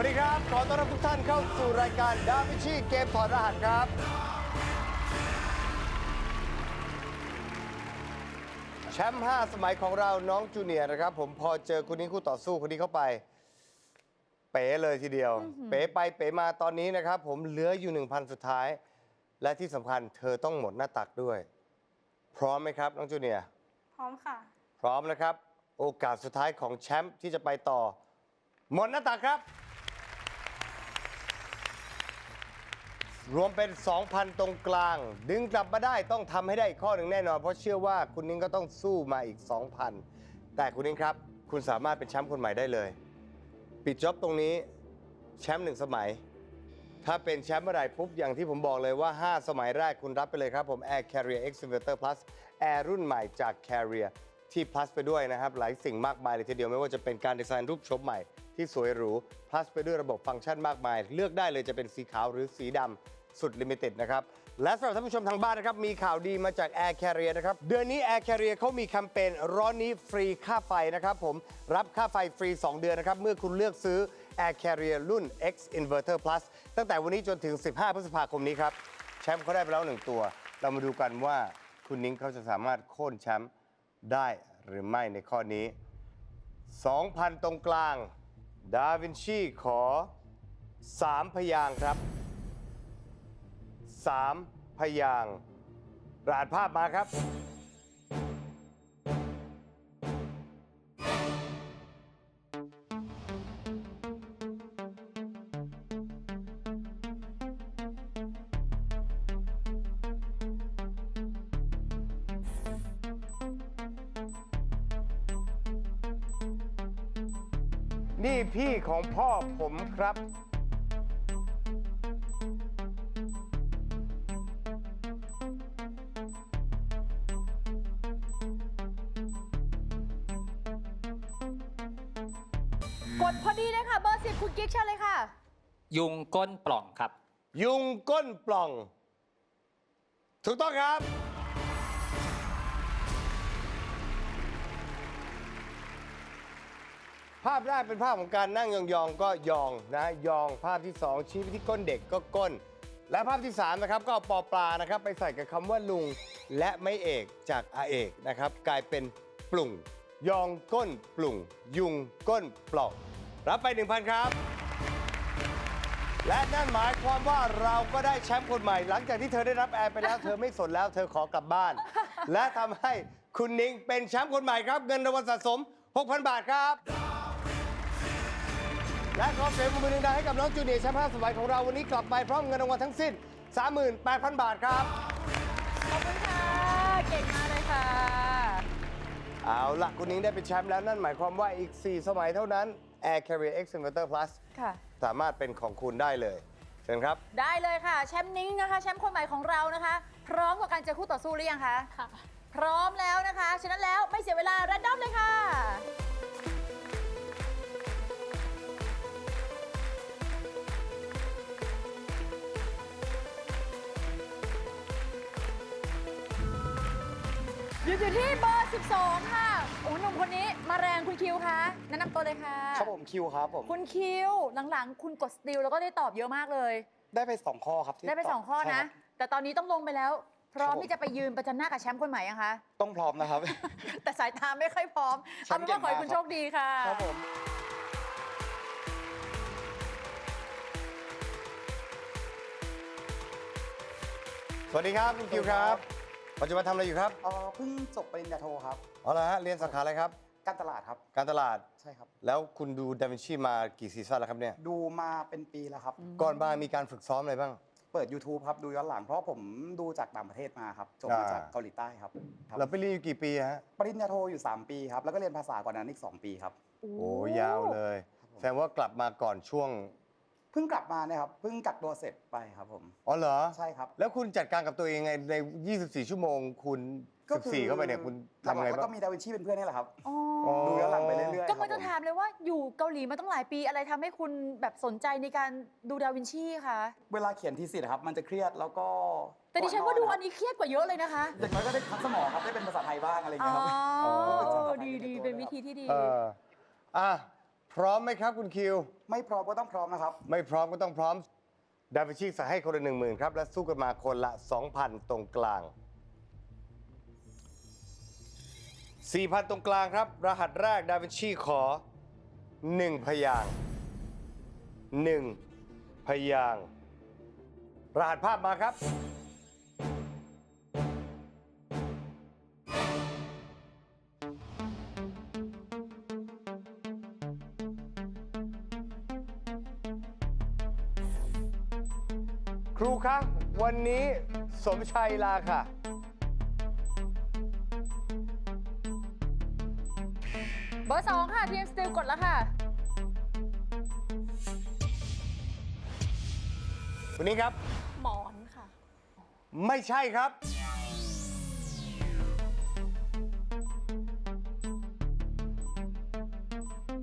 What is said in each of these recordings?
วัสดีครับ ขอต้อนรับทุกท่านเข้าสู่รายการดาวินชีเกมถอดรหัสครับ แชมป์5สมัยของเราน้องจูเนียร์นะครับ ผมพอเจอคนนี้คู่ต่อสู้คนนี้เข้าไป เป๋เลยทีเดียว เป๋ไปเป๋มาตอนนี้นะครับ ผมเหลืออยู่ 1,000 สุดท้าย และที่สำคัญเธอต้องหมดหน้าตักด้วย พร้อมไหมครับน้องจูเนียร์พร้อมค่ะ พร้อมนะครับ โอกาสสุดท้ายของแชมป์ที่จะไปต่อ หมดหน้าตักครับ รวมเป็น 2,000 ตรงกลาง ดึงกลับมาได้ต้องทำให้ได้อีกข้อหนึ่งแน่นอน เพราะเชื่อว่าคุณนิ้งก็ต้องสู้มาอีก 2,000 แต่คุณนิ้งครับ คุณสามารถเป็นแชมป์คนใหม่ได้เลย ปิดจ็อบตรงนี้แชมป์หนึ่งสมัย ถ้าเป็นแชมป์เมื่อไหร่ปุ๊บ อย่างที่ผมบอกเลยว่า 5 สมัยแรกคุณรับไปเลยครับผม Air Carrier X Inverter Plus Air รุ่นใหม่จาก Carrier ที่ plus ไปด้วยนะครับ หลายสิ่งมากมายเลยทีเดียวไม่ว่าจะเป็นการดีไซน์รูปโฉมใหม่ที่สวยหรู plus ไปด้วยระบบฟังก์ชันมากมาย เลือกได้เลยจะเป็นสีขาวหรือสีดำ สุดลิมิเต็ดนะครับ และสำหรับท่านผู้ชมทางบ้านนะครับ มีข่าวดีมาจาก Air Carrier นะครับ เดือนนี้ Air Carrier เขามีแคมเปญร้อนนี้ฟรีค่าไฟนะครับผมรับค่าไฟฟรี 2 เดือนนะครับ เมื่อคุณเลือกซื้อ Air Carrier รุ่น X Inverter Plus ตั้งแต่วันนี้จนถึง 15 พฤษภาคมนี้ครับ แชมป์เขาได้ไปแล้วหนึ่งตัว เรามาดูกันว่าคุณนิ้งเขาจะสามารถโค่นแชมป์ได้หรือไม่ในข้อนี้ 2,000 ตรงกลาง ดาวินชีขอ 3 พยางค์ครับ 3พยางค์รหัสภาพมาครับ นี่พี่ของพ่อผมครับ กดพอดีเลยค่ะ เบอร์สิบคุณกิ๊กเชิญเลยค่ะ ยุงก้นปล่องครับ ยุงก้นปล่อง ถูกต้องครับ ภาพแรกเป็นภาพของการนั่งยองๆ ก็ยองนะยองภาพที่ 2 ชี้ไปที่ก้นเด็กก็ก้น และภาพที่ 3 นะครับ ก็เอาปอปลานะครับ ไปใส่กับคำว่าลุงและไม่เอกจากอาเอกนะครับ กลายเป็นปลุ่ง ยองก้นปลุ่ง ยุงก้นปล่องรับไป 1,000 ครับ และนั่นหมายความว่าเราก็ได้แชมป์คนใหม่ หลังจากที่เธอได้รับแอร์ไปแล้ว เธอไม่สนแล้วเธอขอกลับบ้าน และทำให้คุณนิ้งเป็นแชมป์คนใหม่ครับ เงินรางวัลสะสม 6,000 บาทครับ และขอเสียงปรบมือดังๆให้กับน้องจูเนียร์แชมป์5สมัยของเราวันนี้กลับไปพร้อมเงินรางวัลทั้งสิ้น 38,000 บาทครับ ขอบคุณค่ะ เก่งมากเลยค่ะ เอาละคุณนิ้งได้เป็นแชมป์แล้วนั่นหมายความว่าอีก 4 สมัยเท่านั้น Air Carrier X Inverter Plus ค่ะ สามารถเป็นของคุณได้เลยเชิญครับ ได้เลยค่ะ แชมป์นิ้งนะคะ แชมป์คนใหม่ของเรานะคะ พร้อมกับการเจอคู่ต่อสู้หรือยังคะ ค่ะ พร้อมแล้วนะคะ ฉะนั้นแล้วไม่เสียเวลารันดอมเลยค่ะ อยู่อยู่ที่เบอร์ 12 ค่ะ โอ้หนุ่มคนนี้มาแรงคุณคิวคะแนะนำตัวเลยค่ะ ครับผมคิวครับผม คุณคิวหลังๆ คุณกดสติลแล้วก็ได้ตอบเยอะมากเลย ได้ไป 2 ข้อครับที่ได้ไป ตบสองข้อใช่นะครับ แต่ตอนนี้ต้องลงไปแล้ว พร้อมครับผม ที่จะไปยืนประจันหน้ากับแชมป์คนใหม่ยังคะ ต้องพร้อมนะครับ แต่สายตาไม่ค่อยพร้อม แชเอามป์เป็นว่าขอให้เก่งมาก คุณโชคดีค่ะ ครับผม สวัสดีครับคุณคิวครับ ปัจจุบันทำอะไรอยู่ครับ เอ่อเพิ่งจบปริญญาโทครับอ๋อเหรอฮะเรียนสาขาอะไรครับ การตลาดครับ การตลาด ใช่ครับ แล้วคุณดูดาวินชีมากี่ซีซั่นแล้วครับเนี่ย ดูมาเป็นปีแล้วครับ ก่อนมามีการฝึกซ้อมอะไรบ้าง เปิด YouTube ครับ ดูย้อนหลังเพราะผมดูจากต่างประเทศมาครับ จบมาอ่า จากเกาหลีใต้ครับครับเราไปเรียนอยู่กี่ปีฮะ ปริญญาโทอยู่ 3 ปีครับ แล้วก็เรียนภาษาก่อนนั้นอีก 2 ปีครับ โอ้ยาวเลยครับผมแสดงว่ากลับมาก่อนช่วง เพิ่งกลับมาเนี่ยครับเพิ่งกักตัวเสร็จไปครับผม อ๋อเหรอ ใช่ครับ แล้วคุณจัดการกับตัวเองไงใน 24 ชั่วโมง คุณ14เข้าไปเนี่ยคุณทำไงหลักๆแล้วบ้าก็งมีดาวินชีเป็นเพื่อนนี่แหละครับ อ๋ออ๋อดูย้อนหลังไปเรื่อยๆก็ไม่คจะรับผถามเลยว่าอยู่เกาหลีมาตั้งหลายปีอะไรทำให้คุณแบบสนใจในการดูดาวินชีคะเวลาเขียนทีสิทธ์ครับ มันจะเครียดแล้วก็แต่ดิฉันว่าดูก่อันนี้เครียดกว่าเยอะเลยนะคะอย่างน้อยก็ได้พักสมองครับได้เป็นภาษาไทยบ้างอะไรอย่างอ๋เงี้ยครับออ๋อดีดีเป็นวิธีที่ดี เอออะ พร้อมไหมครับคุณคิว ไม่พร้อมก็ต้องพร้อมนะครับ ไม่พร้อมก็ต้องพร้อม ดาวินชีใส่ให้คนละหนึ่งหมื่นครับ และสู้กันมาคนละ 2,000 ตรงกลาง 4,000 ตรงกลางครับ รหัสแรกดาวินชีขอ 1 พยางค์1พยางค์รหัสภาพมาครับ ครูครับวันนี้สมชัยลาค่ะ เบอร์สองค่ะทีมสติลกดแล้วค่ะ วันนี้ครับ หมอนค่ะ ไม่ใช่ครับ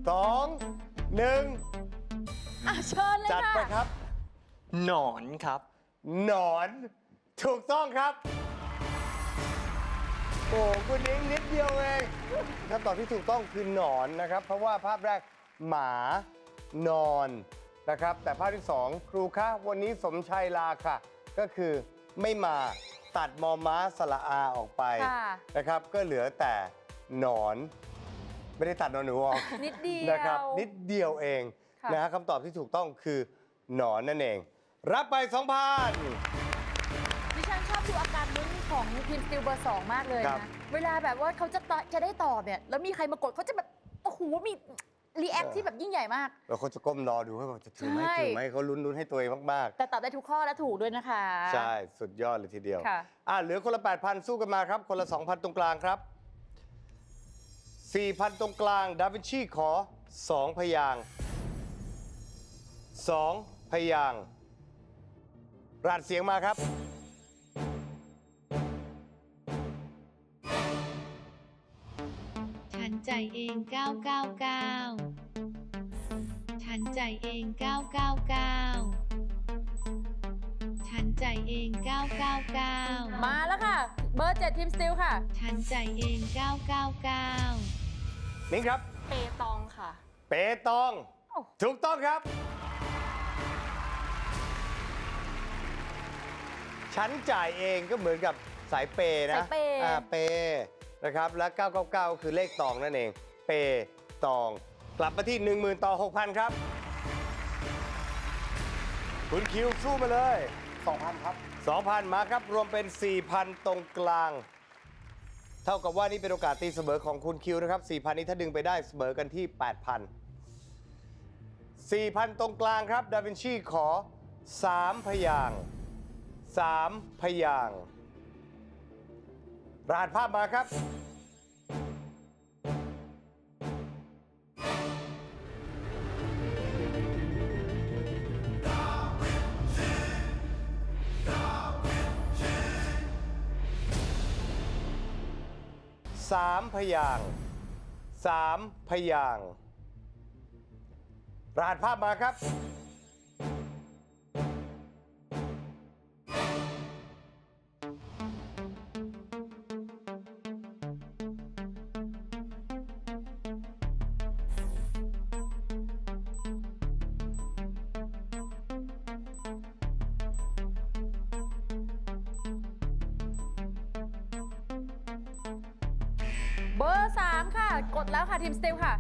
สอง หนึ่ง อะ เชิญเลยจัดค่ะไปครับ หนอนครับ หนอน ถูกต้องครับ โอ้คุณนิ้งนิดเดียวเองคำตอบที่ถูกต้องคือหนอนนะครับ เพราะว่าภาพแรกหมานอนนะครับ แต่ภาพที่สองครูคะวันนี้สมชัยลาค่ะ ก็คือไม่มาตัดมอม้าสระอาออกไปค่ะ นะครับ ก็เหลือแต่หนอน ไม่ได้ตัดนอนหนูออก นิดเดียว นะครับนิดเดียวเองค่ะ นะฮะคำตอบที่ถูกต้องคือหนอนนั่นเอง รับไป2,000ดิฉันชอบดูอาการลุ้นของทีมสติลเบอร์สองมากเลยครันะบเวลาแบบว่าเขาจะตะจะได้ตอบเนี่ย แล้วมีใครมากดเขาจะแบบ โอ้โห มีรีแอคที่แบบยิ่งใหญ่มาก แล้วเขาจะก้มรอดูให้แบบจะถึงไหมใช่ถึงไหมเขาลุ้นลุ้นให้ตัวเองมากแต่ตอบได้ทุกข้อและถูกด้วยนะคะ ๆ ใช่ สุดยอดเลยทีเดียว ค่ะ อะเหลือคนละ 8,000 สู้กันมาครับ คนละ 2,000 ตรงกลางครับ 4,000 ตรงกลาง ดาวินชีขอ 2 พยางค์2พยางค์ รหัสเสียงมาครับ ฉันใจเอง 999 ฉันใจเอง 999 ฉันใจเอง 999 มาแล้วค่ะ เบอร์เจ็ดทีมสติลค่ะ ฉันใจเอง 999นิ้งครับ เปตองค่ะ เปตองโอ้ถูกต้องครับ ฉันจ่ายเองก็เหมือนกับสายเปย์นะสายเปย์ อ่าเปย์นะครับ และ 999 คือเลขตองนั่นเอง เปย์ตอง กลับมาที่ 10,000 ต่อ 6,000 ครับ คุณคิวสู้มาเลย 2,000 ครับ 2,000 มาครับ รวมเป็น 4,000 ตรงกลาง เท่ากับว่านี่เป็นโอกาสตีเสมอของคุณคิวนะครับ 4,000 นี้ถ้าดึงไปได้เสมอกันที่ 8,000 4,000 ตรงกลางครับ ดาวินชีขอ 3 พยางค์ 3พยางค์รหัสภาพมาครับ สามพยางค์สามพยางค์รหัสภาพมาครับ เบอร์สามค่ะ กดแล้วค่ะทีมสติลค่ะ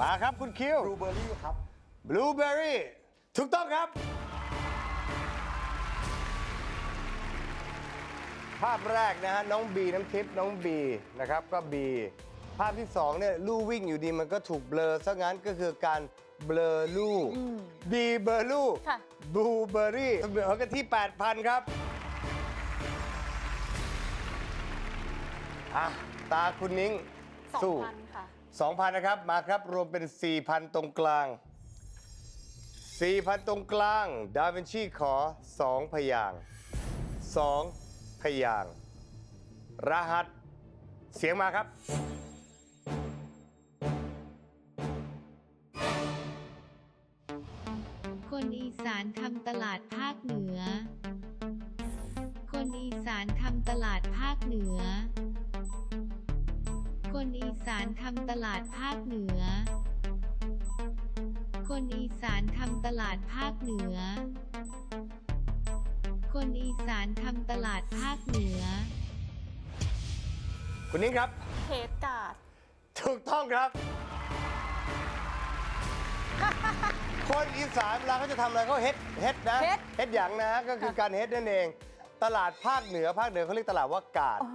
มาครับคุณคิวบลูเบอร์รี่ครับ blueberry ถูกต้องครับ ภาพแรกนะฮะน้องบีน้ำทิพย์น้องบีนะครับก็บีภาพที่สองเนี่ยลู่วิ่งอยู่ดีมันก็ถูกเบลอซะงั้นก็คือการเบลอลู่บีเบลอลู่ค่ะ บลูเบอร์รี่เสมอกันที่ 8,000 ครับ อะตาคุณนิ้งสู้2,000ค่ะ2,000 นะครับ มาครับ รวมเป็น 4,000 ตรงกลาง 4,000 ตรงกลาง ดาวินชีขอ 2 พยางค์2พยางค์รหัส เสียงมาครับ คนอีสานทำตลาดภาคเหนือ คนอีสานทำตลาดภาคเหนือ คนอีสานทำตลาดภาคเหนือ คนอีสานทำตลาดภาคเหนือ คนอีสานทำตลาดภาคเหนือ คุณนิ้งครับเทสการ์ดถูกต้องครับ คนอีสานเวลาเขาจะทำอะไรเขาเฮ็ดเฮ็ดนะ เฮ็ด เฮ็ดอย่างนะก็คือการเฮ็ดนั่นเอง ตลาดภาคเหนือภาคเหนือเขาเรียกตลาดว่ากาดอ่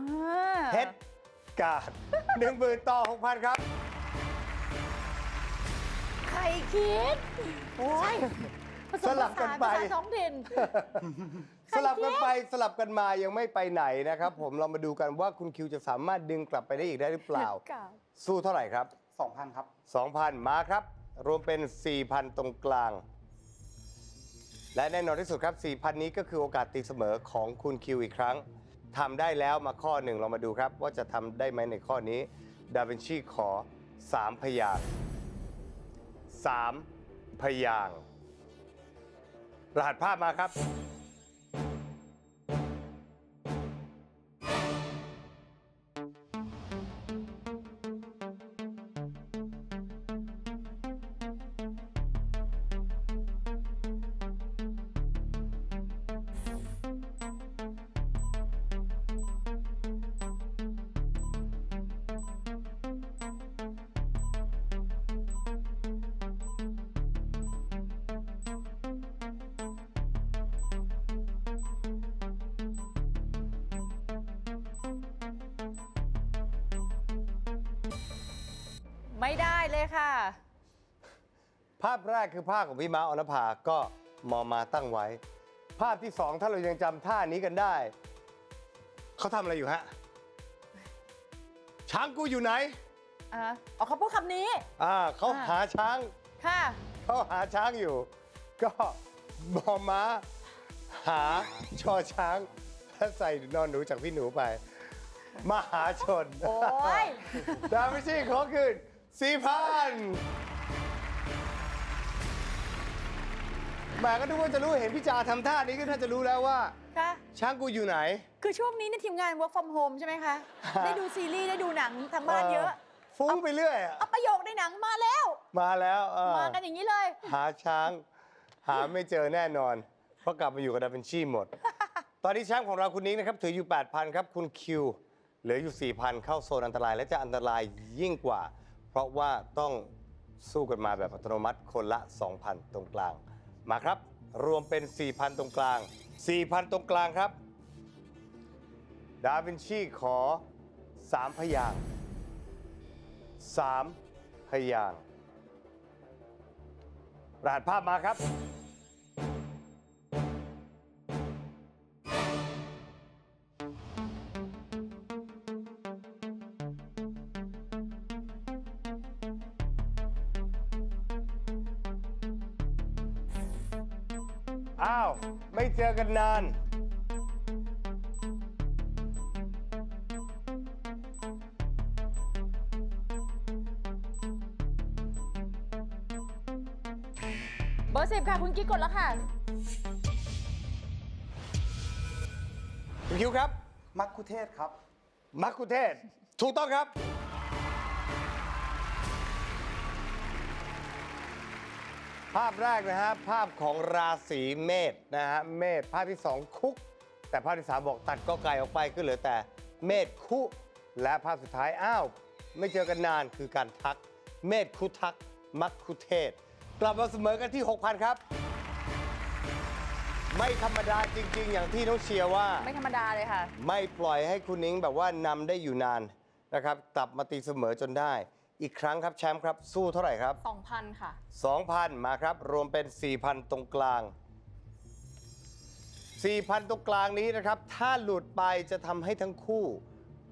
าเฮ็ด กาดหนึ่งหมื่นต่อหกพันครับ ใครคิด โอ้ยผสสมลับกันไป ผสานภาษาท้องถิ่น สลับกันไปสลับกันมายังไม่ไปไหนนะครับ ผมเรามาดูกันว่าคุณคิวจะสามารถดึงกลับไปได้อีกได้หรือเปล่าสู้เท่าไหร่ครับ 2,000 ครับ 2,000 มาครับ รวมเป็น 4,000 ตรงกลาง และแน่นอนที่สุดครับ 4,000 นี้ก็คือโอกาสตีเสมอของคุณคิวอีกครั้ง ทำได้แล้วมาข้อหนึ่งเรามาดูครับ ว่าจะทำได้ไหมในข้อนี้ ดาวินชีขอ 3 พยาง 3 พยาง รหัสภาพมาครับ ไม่ได้เลยค่ะ ภาพแรกคือภาพของพี่ม้าออนภาก็มอมาตั้งไว้ ภาพที่สองถ้าเรายังจำท่านี้กันได้ เขาทำอะไรอยู่ฮะ ช้างกูอยู่ไหน อ่าอ๋อเขาพูดคำนี้ อ่าเขาอ่า หาช้าง ค่ะ เขาหาช้างอยู่ ก็มอม้า หาชอช้างแล้วใส่นอนหนูจากพี่หนูไป มหาชนโอ้ย ดาวินชีขอคืน สี่พันแหมก็นึกว่าจะรู้เห็นพี่จาทำท่านี้ก็น่าจะรู้แล้วว่าค่ะช้างกูอยู่ไหน คือช่วงนี้เนี่ยทีมงาน work from home ใช่ไหมคะ ได้ดูซีรีส์ ได้ดูหนังทางบ้านเยอะ ฟุ้งไปเรื่อยอะเอาประโยคในหนังมาแล้ว มาแล้วเออมากันอย่างนี้เลย หาช้าง หาไม่เจอแน่นอน เพราะกลับมาอยู่กับดาวินชีหมด ตอนนี้แชมป์ของเราคุณนิ้งนะครับ ถืออยู่ 8,000 ครับ คุณคิว เหลืออยู่ 4,000 เข้าโซนอันตรายและจะอันตรายยิ่งกว่า เพราะว่าต้องสู้กันมาแบบอัตโนมัติคนละ 2,000 ตรงกลาง มาครับ รวมเป็น 4,000 ตรงกลาง 4,000 ตรงกลางครับ ดาวินชีขอ 3 พยาง 3 พยางรหัสภาพมาครับ อ้าว ไม่เจอกันนาน เบอร์สิบค่ะ คุณกิ๊กกดแล้วค่ะ คุณคิวครับ มักคุเทศครับ มักคุเทศ ถูกต้องครับ ภาพแรกนะฮะภาพของราศีเมษนะฮะเมษภาพที่ 2 คุก แต่ภาพที่ 3 บอกตัดก็ไก่ออกไปก็เหลือแต่เมษคุและภาพสุดท้ายอ้าว ไม่เจอกันนานคือการทัก เมษคุทัก มักคุเทศ กลับมาเสมอกันที่ 6,000 ครับ ไม่ธรรมดาจริง ๆ อย่างที่น้องเชียร์ว่า ไม่ธรรมดาเลยค่ะ ไม่ปล่อยให้คุณนิ้งแบบว่านำได้อยู่นานนะครับกลับมาตีเสมอจนได้ อีกครั้งครับแชมป์ครับ สู้เท่าไหร่ครับ 2,000 ค่ะ 2,000 มาครับ รวมเป็น 4,000 ตรงกลาง 4,000 ตรงกลางนี้นะครับ ถ้าหลุดไปจะทำให้ทั้งคู่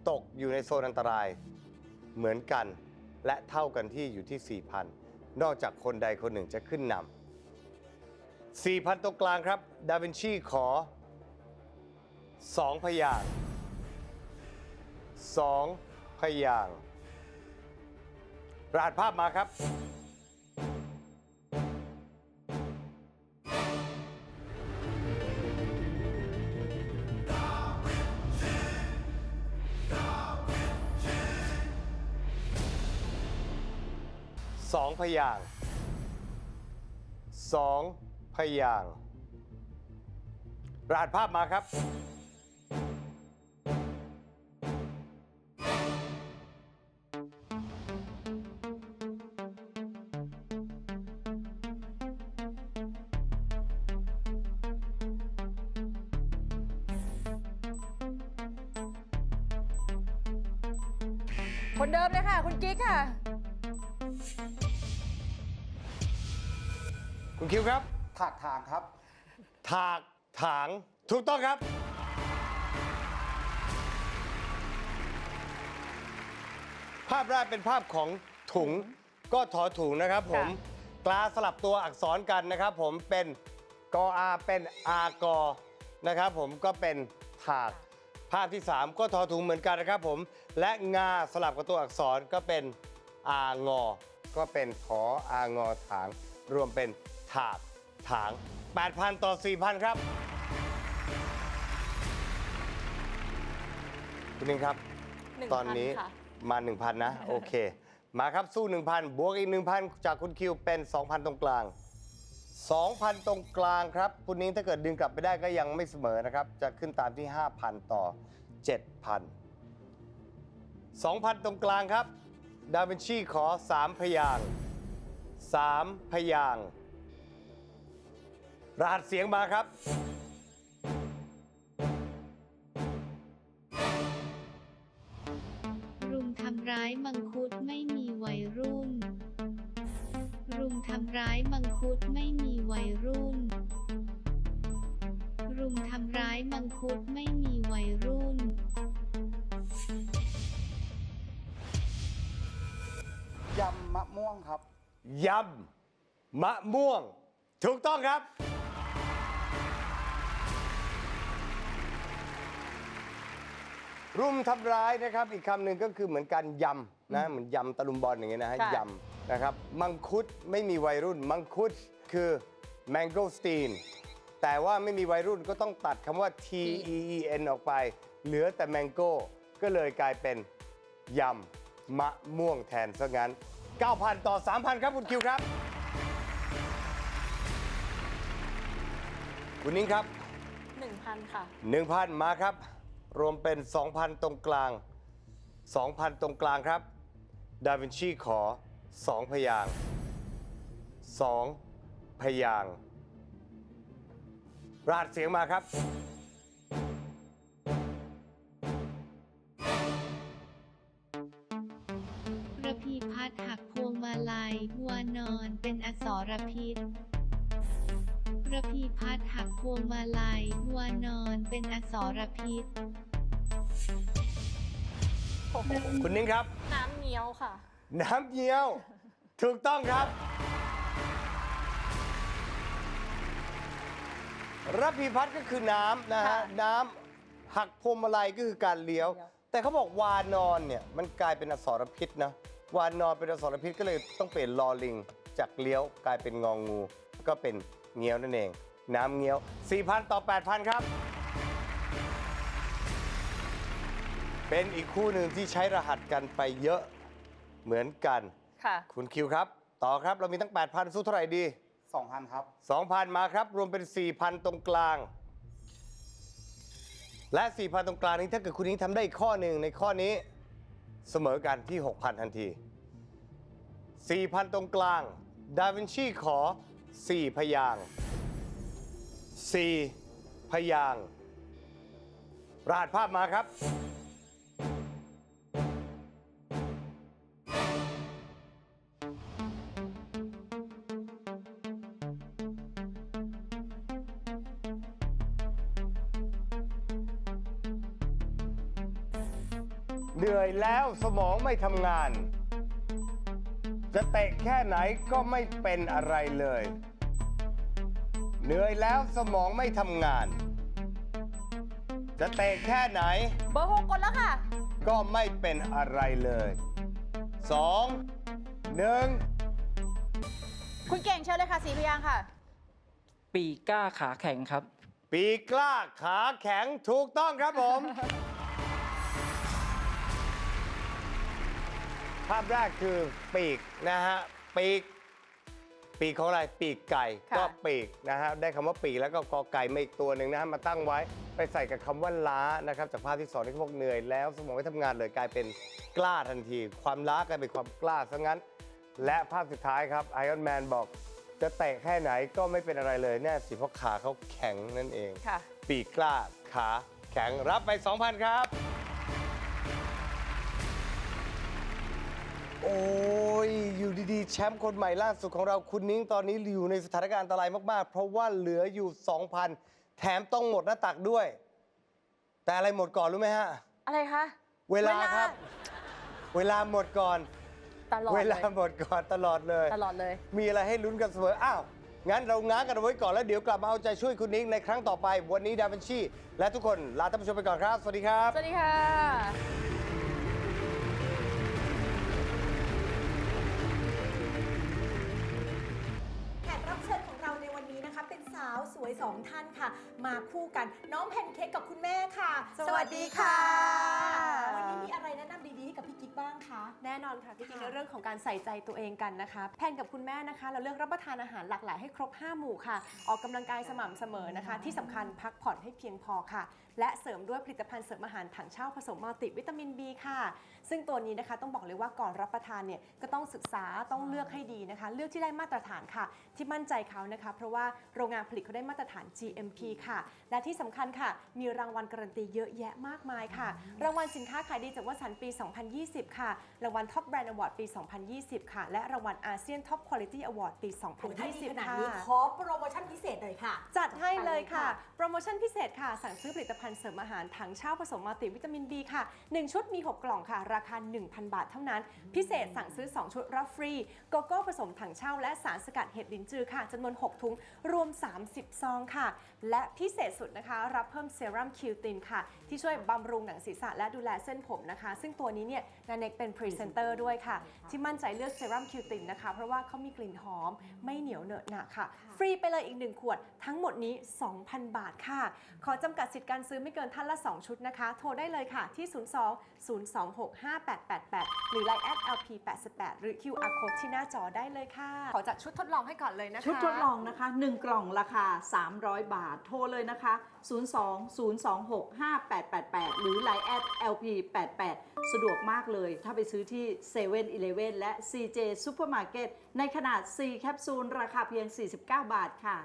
ตกอยู่ในโซนอันตราย เหมือนกัน และเท่ากันที่อยู่ที่ 4,000 นอกจากคนใดคนหนึ่งจะขึ้นนำ4,000 ตรงกลางครับ ดาวินชีขอ 2 พยางค์2พยางค์ รหัสภาพมาครับ สองพยางค์สองพยางค์รหัสภาพมาครับ กิ๊กค่ะ คุณคิวครับ ถากทางครับ ถากถางถูกต้องครับ ภาพแรกเป็นภาพของถุงก็ถอถุงนะครับผมค่ะกลาสลับตัวอักษรกันนะครับผมเป็นกออาเป็นอากอนะครับผมก็เป็นถาก ภาพที่ 3 ก็ทอถุงเหมือนกันนะครับผม และงาสลับกับตัวอักษรก็เป็นอางอ ก็เป็นถออางอถาง รวมเป็นถากถาง 8,000 ต่อ 4,000 ครับ คุณนิงครับ1,000ตอนนี้ค่ะ มา 1,000 นะ โอเค มาครับสู้ 1,000 บวกอีก 1,000 จากคุณคิวเป็น 2,000 ตรงกลาง 2,000 ตรงกลางครับ คุณนิ้งถ้าเกิดดึงกลับไปได้ก็ยังไม่เสมอนะครับ จะขึ้นตามที่ 5,000 ต่อ 7,000 2,000 ตรงกลางครับ ดาวินชีขอ 3 พยางค์3พยางค์รหัสเสียงมาครับ ครับ ยำมะม่วง ถูกต้องครับ รุมทำร้ายนะครับ อีกคำหนึ่งก็คือเหมือนการยำนะเหมือนยำตะลุมบอลอย่างเงี้ยนะฮะค่ะ ยำนะครับ มังคุดไม่มีวัยรุ่น มังคุดคือ mango steam แต่ว่าไม่มีวัยรุ่นก็ต้องตัดคำว่า T E E N ออกไป เหลือแต่ mango ก็เลยกลายเป็นยำมะม่วงแทนซะงั้น 9,000 ต่อ 3,000 ครับคุณคิวครับ คุณนิ้งครับ 1,000 ค่ะ 1,000 มาครับ รวมเป็น 2,000 ตรงกลาง 2,000 ตรงกลางครับ ดาวินชีขอ 2 พยางค์2พยางค์รหัสเสียงมาครับ นอนเป็นอสรพิษระพีพัดหักพวงมาลัยวัวนอนเป็นอสรพิษคุณนิ้งครับ น้ำเงี้ยวค่ะ น้ำเงี้ยว ถูกต้องครับระพีพัฒน์ก็คือน้ำนะฮะค่ะน้ำหักพวงมาลัยก็คือการเลี้ยวเลี้ยว แต่เขาบอกวานอนเนี่ย มันกลายเป็นอสรพิษนะ วานอนเป็นอสรพิษก็เลยต้องเปลี่ยนลอลิง จากเลี้ยวกลายเป็นงองู ก็เป็นเงี้ยวนั่นเอง น้ำเงี้ยว 4,000 ต่อ 8,000 ครับ เป็นอีกคู่หนึ่งที่ใช้รหัสกันไปเยอะเหมือนกัน ค่ะ คุณคิวครับ ต่อครับเรามีตั้ง 8,000 สู้เท่าไหร่ดี2,000ครับ 2,000 มาครับ รวมเป็น 4,000 ตรงกลาง และ 4,000 ตรงกลางนี้ถ้าเกิดคุณนิ้งทำได้อีกข้อหนึ่งในข้อนี้ เสมอกันที่ 6,000 ทันที 4,000 ตรงกลาง ดาวินชีขอ 4 พยางค์4พยางค์ราดภาพมาครับ แล้วสมองไม่ทำงาน จะเตะแค่ไหนก็ไม่เป็นอะไรเลย เหนื่อยแล้วสมองไม่ทำงาน จะเตะแค่ไหน เบอร์หกกดแล้วค่ะ ก็ไม่เป็นอะไรเลยสองหนึ่งคุณเก่งเชิญเลยค่ะสีพยางค์ค่ะ ปีกล้าขาแข็งครับ ปีกล้าขาแข็งถูกต้องครับผม ภาพแรกคือปีกนะฮะปีก ปีกของอะไรปีกไก่ค่ะ ก็ปีกนะฮะได้คำว่าปีกแล้วก็กอไก่มาอีกตัวหนึ่งนะฮะมาตั้งไว้ไปใส่กับคำว่าล้านะครับจากภาพที่สองที่เขาบอกเหนื่อยแล้วสมองไม่ทำงานเลยกลายเป็นกล้าทันที ความล้ากลายเป็นความกล้าซะงั้น และภาพสุดท้ายครับไอ o n นแมนบอก จะเตะแค่ไหนก็ไม่เป็นอะไรเลยแน่สิเพราะขาเขาแข็งนั่นเอง ค่ะ ปีกกล้าขาแข็งรับไป 2,000 ครับ ย อยู่ดีๆ แชมป์คนใหม่ล่าสุดของเราคุณนิ้งตอนนี้อยู่ในสถานการณ์อันตรายมากๆ เพราะว่าเหลืออยู่ 2,000 แถมต้องหมดหน้าตักด้วย แต่อะไรหมดก่อนรู้ไหมฮะ อะไรคะ เวลาครับ เวลาหมดก่อน ตลอดเวเลลายหมดก่อนตลอดเลย ตลอดเลย มีอะไรให้ลุ้นกันเสมอ อ้าว งั้นเราง้างกันเอาไว้ก่อนแล้วเดี๋ยวกลับมาเอาใจช่วยคุณนิ้งในครั้งต่อไป วันนี้ดาวินชี และทุกคนลาท่านผู้ชมไปก่อนครับ สวัสดีครับ สวัสดีค่ะ แขาวสวยสองท่านค่ะ มาคู่กันน้องแพนเค้กกับคุณแม่ค่ะสวัสดีค่ะ วันนี้มีอะไรแนะนำดีๆให้กับพี่กิ๊กบ้างคะ แน่นอนค่ะพี่กิ๊กค่ะ ในเรื่องของการใส่ใจตัวเองกันนะคะ แพนกับคุณแม่นะคะ เราเลือกรับประทานอาหารหลากหลายให้ครบ 5 หมู่ค่ะ ออกกำลังกายสม่ำเสมอนะคะ ที่สำคัญพักผ่อนให้เพียงพอค่ะ และเสริมด้วยผลิตภัณฑ์เสริมอาหารถังเช่าผสมมัลติวิตามิน B ค่ะ ซึ่งตัวนี้นะคะต้องบอกเลยว่าก่อนรับประทานเนี่ยก็ต้องศึกษาต้องเลือกให้ดีนะคะ เลือกที่ได้มาตรฐานค่ะ ที่มั่นใจเขานะคะ เพราะว่าโรงงานผลิตเขาได้มาตรฐาน GMP ค่ะ และที่สำคัญค่ะ มีรางวัลการันตีเยอะแยะมากมายค่ะ รางวัลสินค้าขายดีจากวสันต์ปี 2020 ค่ะ รางวัล Top Brand Award ปี 2020 ค่ะ และรางวัลอาเซียน Top Quality Award ปีถ้าดีข2020นาดค่ะ นี้ขอโปรโมชั่นพิเศษหน่อยค่ะ จัดให้เลยค่ะ โปรโมชั่นพิเศษค่ะ สั่งซื้อผลิตภัณฑ์เสริมอาหารถังเช่าผสมมัลติวิตามิน B ค่ะ 1 ชุดมี 6 กล่องค่ะ ราคา 1,000 บาทเท่านั้น พิเศษสั่งซื้อ 2 ชุดรับฟรี โกโก้ผสมถังเช่าและสารสกัดเห็ดลินจือค่ะจำนวน 6 ถุง รวม 30ซองค่ะ และพิเศษสุดนะคะ รับเพิ่มเซรั่มคิวตินค่ะ ที่ช่วยบำรุงหนังศีรษะและดูแลเส้นผมนะคะ ซึ่งตัวนี้เนี่ยนาเน็กเป็นพรีเซนเตอร์ด้วยค่ะ ที่มั่นใจเลือกเซรั่มคิวตินนะคะ เพราะว่าเขามีกลิ่นหอมไม่เหนียวเหนอะหนะค่ะ ฟรีไปเลยอีก 1 ขวด ทั้งหมดนี้ 2,000 บาทค่ะ ขอจำกัดสิทธิ์การซื้อไม่เกินท่านละ 2 ชุดนะคะ โทรได้เลยค่ะที่ 02 026 5888 หรือ Line LP88 หรือ QR code ที่หน้าจอได้เลยค่ะ ขอจัดชุดทดลองให้ก่อนเลยนะคะ ชุดทดลองนะคะ 1 กล่องราคา300 บาท โทรเลยนะคะ 02-026-5888 หรือ Line at LP88 สะดวกมากเลย ถ้าไปซื้อที่7 e เ e ่ e อและ CJ Supermarket ในขนาด 4 แคปซูล ราคาเพียง 49 บาทค่ะ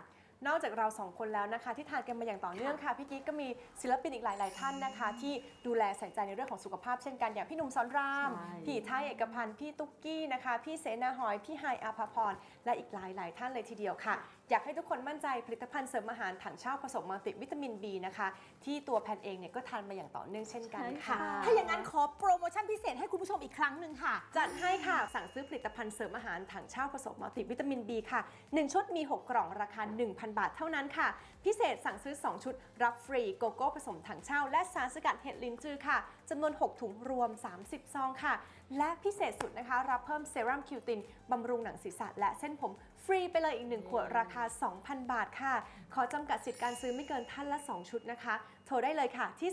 นอกจากเราสองคนแล้วนะคะ ที่ทานกันมาอย่างต่อเนื่องค่ะพี่กิ๊กก็มีศิลปินอีกหลาย ๆ ท่านนะคะ ที่ดูแลใส่ใจในเรื่องของสุขภาพเช่นกันอย่างพี่หนุ่มสอนรามใช่พี่ไทยเอกพันธ์พี่ตุ๊กกี้นะคะ พี่เสนาหอย พี่ไฮายอาภาพรและอีกหลาย ๆ ท่านเลยทีเดียวค่ะอยากให้ทุกคนมั่นใจผลิตภัณฑ์เสริมอาหารถังเช่าผสมมัลติวิตามิน B นะคะ ที่ตัวแพนเองเนี่ยก็ทานมาอย่างต่อเนื่องเช่นกันใช่ค่ะค่ะ ถ้าอย่างนั้นขอโปรโมชั่นพิเศษให้คุณผู้ชมอีกครั้งหนึ่งค่ะ จัดให้ค่ะ สั่งซื้อผลิตภัณฑ์เสริมอาหารถังเช่าผสมมัลติวิตามิน B ค่ะ 1 ชุดมี 6 กล่องราคา 1,000 บาทเท่านั้นค่ะ พิเศษสั่งซื้อ 2 ชุด รับฟรีโกโก้ผสมถังเช่า และสารสกัดเห็ดลินจือค่ะจำนวน 6 ถุงรวม 30 ซองค่ะ และพิเศษสุดนะคะ รับเพิ่มเซรั่มคิวตินบำรุงหนังศีรษะและเส้นผม ฟรีไปเลยอีก 1 ขวดราคา 2,000 บาทค่ะ ขอจำกัดสิทธิ์การซื้อไม่เกินท่านละ 2 ชุดนะคะ โทรได้เลยค่ะที่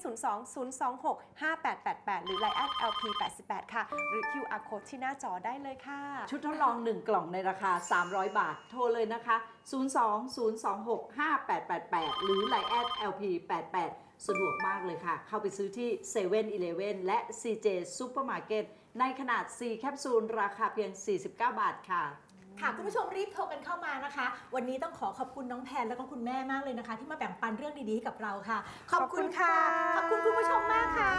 02-026-5888 หรือ Line at LP88 ค่ะ หรือ QR code ที่หน้าจอได้เลยค่ะ ชุดทดลอง 1 กล่องในราคา 300 บาท โทรเลยนะคะ 02-026-5888 หรือ Line at LP88 สะดวกมากเลยค่ะ เข้าไปซื้อที่7 e เ e ่ e อและ CJ Supermarket ในขนาด 4 แคปซูล ราคาเพียง 49 บาทค่ะ ค่ะคุณผู้ชมรีบโทรกันเข้ามานะคะ วันนี้ต้องขอขอบคุณน้องแพนแล้วก็คุณแม่มากเลยนะคะ ที่มาแบ่งปันเรื่องดีๆให้กับเราค่ะ ขอบคุณค่ะ ขอบคุณคุณผู้ชมมากค่ะ